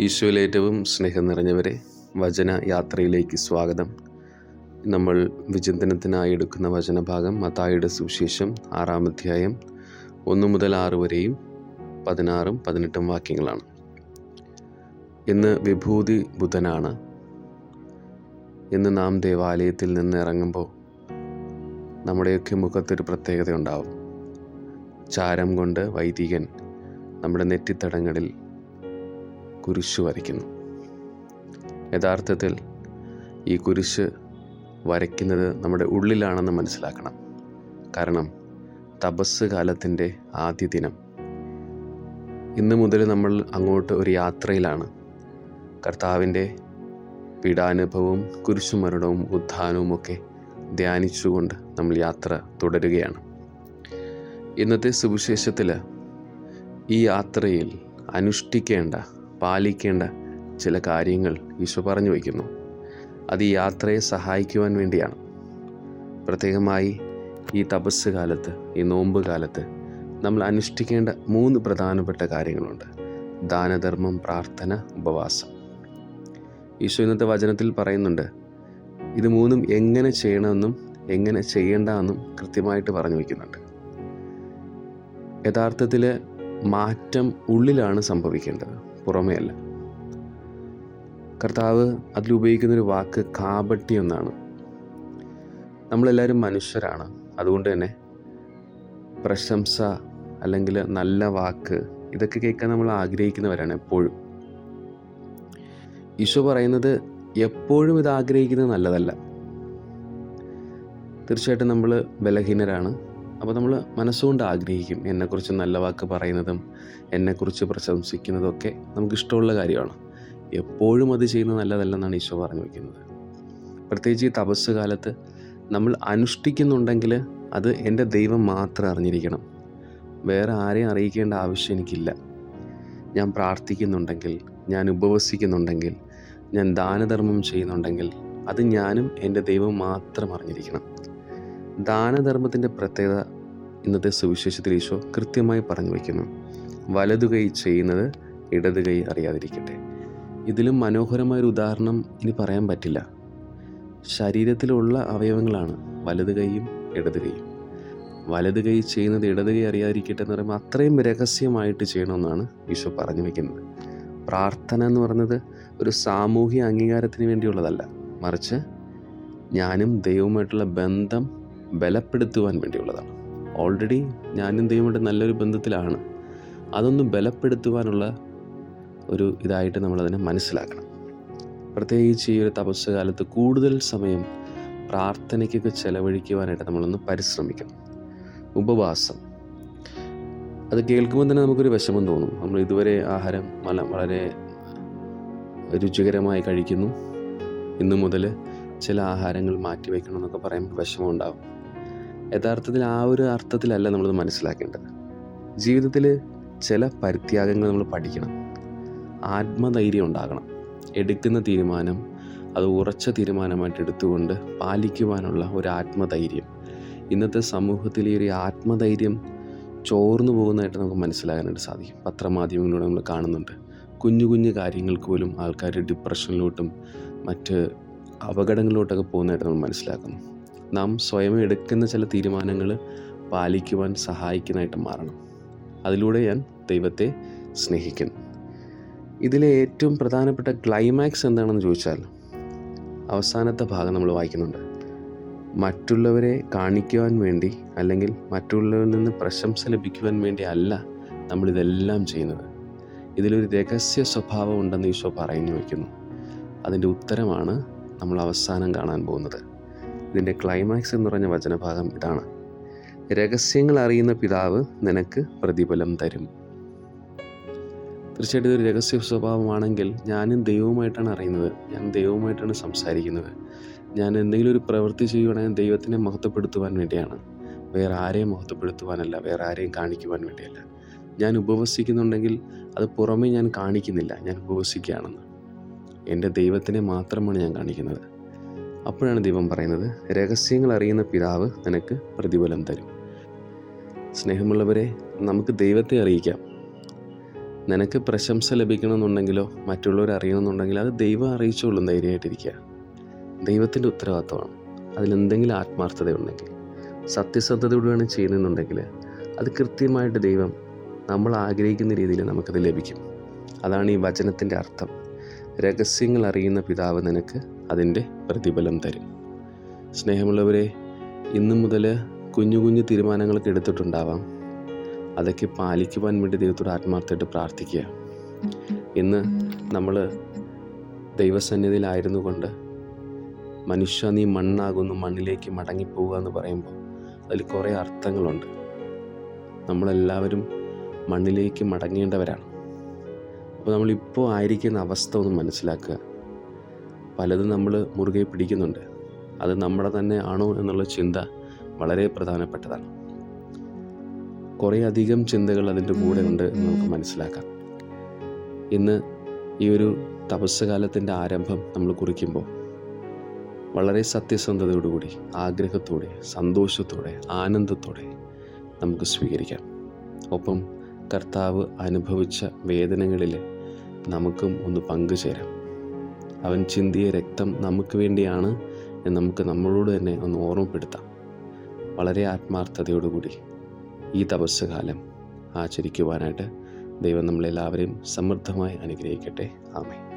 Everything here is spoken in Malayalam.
ഈശോയിൽ ഏറ്റവും സ്നേഹം നിറഞ്ഞവരെ വചന യാത്രയിലേക്ക് സ്വാഗതം. നമ്മൾ വിചിന്തനത്തിനായി എടുക്കുന്ന വചനഭാഗം മത്തായിയുടെ സുവിശേഷം ആറാം അധ്യായം ഒന്ന് മുതൽ ആറ് വരെയും പതിനാറും പതിനെട്ടും വാക്യങ്ങളാണ്. ഇന്ന് വിഭൂതി ബുധനാണ് ഇന്ന് നാം ദേവാലയത്തിൽ നിന്ന് ഇറങ്ങുമ്പോൾ നമ്മുടെയൊക്കെ മുഖത്തൊരു പ്രത്യേകത ഉണ്ടാവും. ചാരം കൊണ്ട് വൈദികൻ നമ്മുടെ നെറ്റിത്തടങ്ങളിൽ കുരിശു വരയ്ക്കുന്നു. യഥാർത്ഥത്തിൽ ഈ കുരിശ് വരയ്ക്കുന്നത് നമ്മുടെ ഉള്ളിലാണെന്ന് മനസ്സിലാക്കണം. കാരണം തപസ് കാലത്തിന്റെ ആദ്യ ദിനം. ഇന്ന് മുതൽ നമ്മൾ അങ്ങോട്ട് ഒരു യാത്രയിലാണ്. കർത്താവിന്റെ പീഡാനുഭവവും കുരിശുമരണവും ഉദ്ധാനവും ഒക്കെ ധ്യാനിച്ചുകൊണ്ട് നമ്മൾ യാത്ര തുടരുകയാണ്. ഇന്നത്തെ സുവിശേഷത്തിൽ ഈ യാത്രയിൽ അനുഷ്ഠിക്കേണ്ട പാലിക്കേണ്ട ചില കാര്യങ്ങൾ ഈശോ പറഞ്ഞു വയ്ക്കുന്നു. അത് ഈ യാത്രയെ സഹായിക്കുവാൻ വേണ്ടിയാണ്. പ്രത്യേകമായി ഈ തപസ് കാലത്ത് ഈ നോമ്പ് കാലത്ത് നമ്മൾ അനുഷ്ഠിക്കേണ്ട മൂന്ന് പ്രധാനപ്പെട്ട കാര്യങ്ങളുണ്ട്. ദാനധർമ്മം പ്രാർത്ഥന ഉപവാസം. ഈശോ ഇന്നത്തെ വചനത്തിൽ പറയുന്നുണ്ട് ഇത് മൂന്നും എങ്ങനെ ചെയ്യണമെന്നും എങ്ങനെ ചെയ്യേണ്ടെന്നും കൃത്യമായിട്ട് പറഞ്ഞു വയ്ക്കുന്നുണ്ട്. യഥാർത്ഥത്തിൽ മാറ്റം ഉള്ളിലാണ് സംഭവിക്കേണ്ടത്. പുറമേ അല്ല. കർത്താവ് അതിലുപയോഗിക്കുന്നൊരു വാക്ക് കാപട്ടി എന്നാണ്. നമ്മളെല്ലാവരും മനുഷ്യരാണ്. അതുകൊണ്ട് തന്നെ പ്രശംസ അല്ലെങ്കിൽ നല്ല വാക്ക് ഇതൊക്കെ കേൾക്കാൻ നമ്മൾ ആഗ്രഹിക്കുന്നവരാണ് എപ്പോഴും. ഈശോ പറയുന്നത് എപ്പോഴും ഇത് ആഗ്രഹിക്കുന്നത് നല്ലതല്ല. തീർച്ചയായിട്ടും നമ്മൾ ബലഹീനരാണ്. അപ്പോൾ നമ്മൾ മനസ്സുകൊണ്ട് ആഗ്രഹിക്കും എന്നെക്കുറിച്ച് നല്ല വാക്ക് പറയുന്നതും എന്നെക്കുറിച്ച് പ്രശംസിക്കുന്നതൊക്കെ നമുക്ക് ഇഷ്ടമുള്ള കാര്യമാണ്. എപ്പോഴും അത് ചെയ്യുന്നത് നല്ലതല്ലെന്നാണ് ഈശോ പറഞ്ഞു വയ്ക്കുന്നത്. പ്രത്യേകിച്ച് ഈ തപസ് കാലത്ത് നമ്മൾ അനുഷ്ഠിക്കുന്നുണ്ടെങ്കിൽ അത് എന്റെ ദൈവം മാത്രം അറിഞ്ഞിരിക്കണം. വേറെ ആരെയും അറിയിക്കേണ്ട ആവശ്യം എനിക്കില്ല. ഞാൻ പ്രാർത്ഥിക്കുന്നുണ്ടെങ്കിൽ ഞാൻ ഉപവസിക്കുന്നുണ്ടെങ്കിൽ ഞാൻ ദാനധർമ്മം ചെയ്യുന്നുണ്ടെങ്കിൽ അത് ഞാനും എന്റെ ദൈവം മാത്രം അറിഞ്ഞിരിക്കണം. ദാനധർമ്മത്തിന്റെ പ്രത്യേകത ഇന്നത്തെ സുവിശേഷത്തിൽ ഈശോ കൃത്യമായി പറഞ്ഞു വയ്ക്കുന്നു. വലതു കൈ ചെയ്യുന്നത് ഇടത് കൈ അറിയാതിരിക്കട്ടെ. ഇതിലും മനോഹരമായൊരു ഉദാഹരണം ഇനി പറയാൻ പറ്റില്ല. ശരീരത്തിലുള്ള അവയവങ്ങളാണ് വലത് കൈയും ഇടത് കൈയും. വലത് കൈ ചെയ്യുന്നത് ഇടത് കൈ അറിയാതിരിക്കട്ടെ എന്ന് പറയുമ്പോൾ അത്രയും രഹസ്യമായിട്ട് ചെയ്യണമെന്നാണ് ഈശോ പറഞ്ഞു വയ്ക്കുന്നത്. പ്രാർത്ഥന എന്ന് പറയുന്നത് ഒരു സാമൂഹ്യ അംഗീകാരത്തിന് വേണ്ടിയുള്ളതല്ല. മറിച്ച് ഞാനും ദൈവവുമായിട്ടുള്ള ബന്ധം ബലപ്പെടുത്തുവാൻ വേണ്ടിയുള്ളതാണ്. ഓൾറെഡി ഞാനും ദൈവമായിട്ട് നല്ലൊരു ബന്ധത്തിലാണ്. അതൊന്ന് ബലപ്പെടുത്തുവാനുള്ള ഒരു ഇതായിട്ട് നമ്മളതിനെ മനസ്സിലാക്കണം. പ്രത്യേകിച്ച് ഈ ഒരു തപസ് കാലത്ത് കൂടുതൽ സമയം പ്രാർത്ഥനയ്ക്കൊക്കെ ചെലവഴിക്കുവാനായിട്ട് നമ്മളൊന്ന് പരിശ്രമിക്കണം. ഉപവാസം. അത് കേൾക്കുമ്പോൾ തന്നെ നമുക്കൊരു വിഷമം തോന്നും. നമ്മൾ ഇതുവരെ ആഹാരം വളരെ രുചികരമായി കഴിക്കുന്നു. ഇന്നു മുതൽ ചില ആഹാരങ്ങൾ മാറ്റി എന്നൊക്കെ പറയുമ്പോൾ വിഷമം ഉണ്ടാവും. യഥാർത്ഥത്തിൽ ആ ഒരു അർത്ഥത്തിലല്ല നമ്മളത് മനസ്സിലാക്കേണ്ടത്. ജീവിതത്തിൽ ചില പരിത്യാഗങ്ങൾ നമ്മൾ പഠിക്കണം. ആത്മധൈര്യം ഉണ്ടാകണം. എടുക്കുന്ന തീരുമാനം അത് ഉറച്ച തീരുമാനമായിട്ട് എടുത്തുകൊണ്ട് പാലിക്കുവാനുള്ള ഒരു ആത്മധൈര്യം. ഇന്നത്തെ സമൂഹത്തിൽ ഈ ഒരു ആത്മധൈര്യം ചോർന്നു പോകുന്നതായിട്ട് നമുക്ക് മനസ്സിലാകാനായിട്ട് സാധിക്കും. പത്രമാധ്യമങ്ങളിലൂടെ നമ്മൾ കാണുന്നുണ്ട്. കുഞ്ഞു കുഞ്ഞു കാര്യങ്ങൾക്ക് പോലും ആൾക്കാർ ഡിപ്രഷനിലോട്ടും മറ്റ് അപകടങ്ങളിലോട്ടൊക്കെ പോകുന്നതായിട്ട് നമ്മൾ മനസ്സിലാക്കുന്നു. നാം സ്വയം എടുക്കുന്ന ചില തീരുമാനങ്ങൾ പാലിക്കുവാൻ സഹായിക്കുന്നതായിട്ട് മാറണം. അതിലൂടെ ഞാൻ ദൈവത്തെ സ്നേഹിക്കുന്നു. ഇതിലെ ഏറ്റവും പ്രധാനപ്പെട്ട ക്ലൈമാക്സ് എന്താണെന്ന് ചോദിച്ചാൽ അവസാനത്തെ ഭാഗം നമ്മൾ വായിക്കുന്നുണ്ട്. മറ്റുള്ളവരെ കാണിക്കുവാൻ വേണ്ടി അല്ലെങ്കിൽ മറ്റുള്ളവരിൽ നിന്ന് പ്രശംസ ലഭിക്കുവാൻ വേണ്ടി അല്ല നമ്മളിതെല്ലാം ചെയ്യുന്നത്. ഇതിലൊരു രഹസ്യ സ്വഭാവം ഉണ്ടെന്ന് ഈശോ പറഞ്ഞു വയ്ക്കുന്നു. അതിന്റെ ഉത്തരമാണ് നമ്മൾ അവസാനം കാണാൻ പോകുന്നത്. ഇതിന്റെ ക്ലൈമാക്സ് എന്ന് പറഞ്ഞ വചനഭാഗം ഇതാണ്. രഹസ്യങ്ങൾ അറിയുന്ന പിതാവ് നിനക്ക് പ്രതിഫലം തരും. തീർച്ചയായിട്ടും ഇതൊരു രഹസ്യ സ്വഭാവമാണെങ്കിൽ ഞാനും ദൈവവുമായിട്ടാണ് അറിയുന്നത്. ഞാൻ ദൈവവുമായിട്ടാണ് സംസാരിക്കുന്നത്. ഞാൻ എന്തെങ്കിലും ഒരു പ്രവൃത്തി ചെയ്യുകയാണെങ്കിൽ ദൈവത്തിനെ മഹത്വപ്പെടുത്തുവാൻ വേണ്ടിയാണ്. വേറെ ആരെയും മഹത്വപ്പെടുത്തുവാനല്ല വേറെ ആരെയും കാണിക്കുവാൻ വേണ്ടിയല്ല. ഞാൻ ഉപവസിക്കുന്നുണ്ടെങ്കിൽ അത് പുറമേ ഞാൻ കാണിക്കുന്നില്ല ഞാൻ ഉപവസിക്കുകയാണെന്ന്. എന്റെ ദൈവത്തിനെ മാത്രമാണ് ഞാൻ കാണിക്കുന്നത്. അപ്പോഴാണ് ദൈവം പറയുന്നത് രഹസ്യങ്ങൾ അറിയുന്ന പിതാവ് നിനക്ക് പ്രതിഫലം തരും. സ്നേഹമുള്ളവരെ നമുക്ക് ദൈവത്തെ അറിയിക്കാം. നിനക്ക് പ്രശംസ ലഭിക്കണമെന്നുണ്ടെങ്കിലോ മറ്റുള്ളവർ അറിയണമെന്നുണ്ടെങ്കിലോ അത് ദൈവം അറിയിച്ചോളും ധൈര്യമായിട്ടിരിക്കുക. ദൈവത്തിന്റെ ഉത്തരവാദിത്തമാണ് അതിലെന്തെങ്കിലും ആത്മാർത്ഥതയുണ്ടെങ്കിൽ സത്യസന്ധതയോടെയാണ് ചെയ്യുന്നുണ്ടെങ്കിൽ അത് കൃത്യമായിട്ട് ദൈവം നമ്മൾ ആഗ്രഹിക്കുന്ന രീതിയിൽ നമുക്കത് ലഭിക്കും. അതാണ് ഈ വചനത്തിന്റെ അർത്ഥം. രഹസ്യങ്ങൾ അറിയുന്ന പിതാവ് നിനക്ക് അതിന്റെ പ്രതിഫലം തരും. സ്നേഹമുള്ളവരെ ഇന്നു മുതൽ കുഞ്ഞു കുഞ്ഞു തീരുമാനങ്ങളൊക്കെ എടുത്തിട്ടുണ്ടാവാം. അതൊക്കെ പാലിക്കുവാൻ വേണ്ടി ദൈവത്തോട് ആത്മാർത്ഥമായിട്ട് പ്രാർത്ഥിക്കുക. ഇന്ന് നമ്മൾ ദൈവസന്നിധിയിലായിരുന്നു കൊണ്ട് മനുഷ്യ നീ മണ്ണാകുന്നു മണ്ണിലേക്ക് മടങ്ങിപ്പോവുക എന്ന് പറയുമ്പോൾ അതിൽ കുറേ അർത്ഥങ്ങളുണ്ട്. നമ്മളെല്ലാവരും മണ്ണിലേക്ക് മടങ്ങേണ്ടവരാണ്. അപ്പോൾ നമ്മളിപ്പോൾ ആയിരിക്കുന്ന അവസ്ഥ ഒന്ന് മനസ്സിലാക്കുക. പലതും നമ്മൾ മുറുകെ പിടിക്കുന്നുണ്ട്. അത് നമ്മുടെ തന്നെ ആണോ എന്നുള്ള ചിന്ത വളരെ പ്രധാനപ്പെട്ടതാണ്. കുറേ അധികം ചിന്തകൾ അതിന്റെ കൂടെ ഉണ്ട് എന്ന് നമുക്ക് മനസ്സിലാക്കാം. ഇന്ന് ഈ ഒരു തപസ്സുകാലത്തിന്റെ ആരംഭം നമ്മൾ കുറിക്കുമ്പോൾ വളരെ സത്യസന്ധതയോടുകൂടി ആഗ്രഹത്തോടെ സന്തോഷത്തോടെ ആനന്ദത്തോടെ നമുക്ക് സ്വീകരിക്കാം. ഒപ്പം കർത്താവ് അനുഭവിച്ച വേദനകളിൽ നമുക്കും ഒന്ന് പങ്കുചേരാം. അവൻ ചിന്തിയ രക്തം നമുക്ക് വേണ്ടിയാണ് എന്ന് നമുക്ക് നമ്മളോട് തന്നെ ഒന്ന് ഓർമ്മപ്പെടുത്താം. വളരെ ആത്മാർത്ഥതയോടുകൂടി ഈ തപസ്സുകാലം ആചരിക്കുവാനായിട്ട് ദൈവം നമ്മളെല്ലാവരെയും സമൃദ്ധമായി അനുഗ്രഹിക്കട്ടെ. ആമേ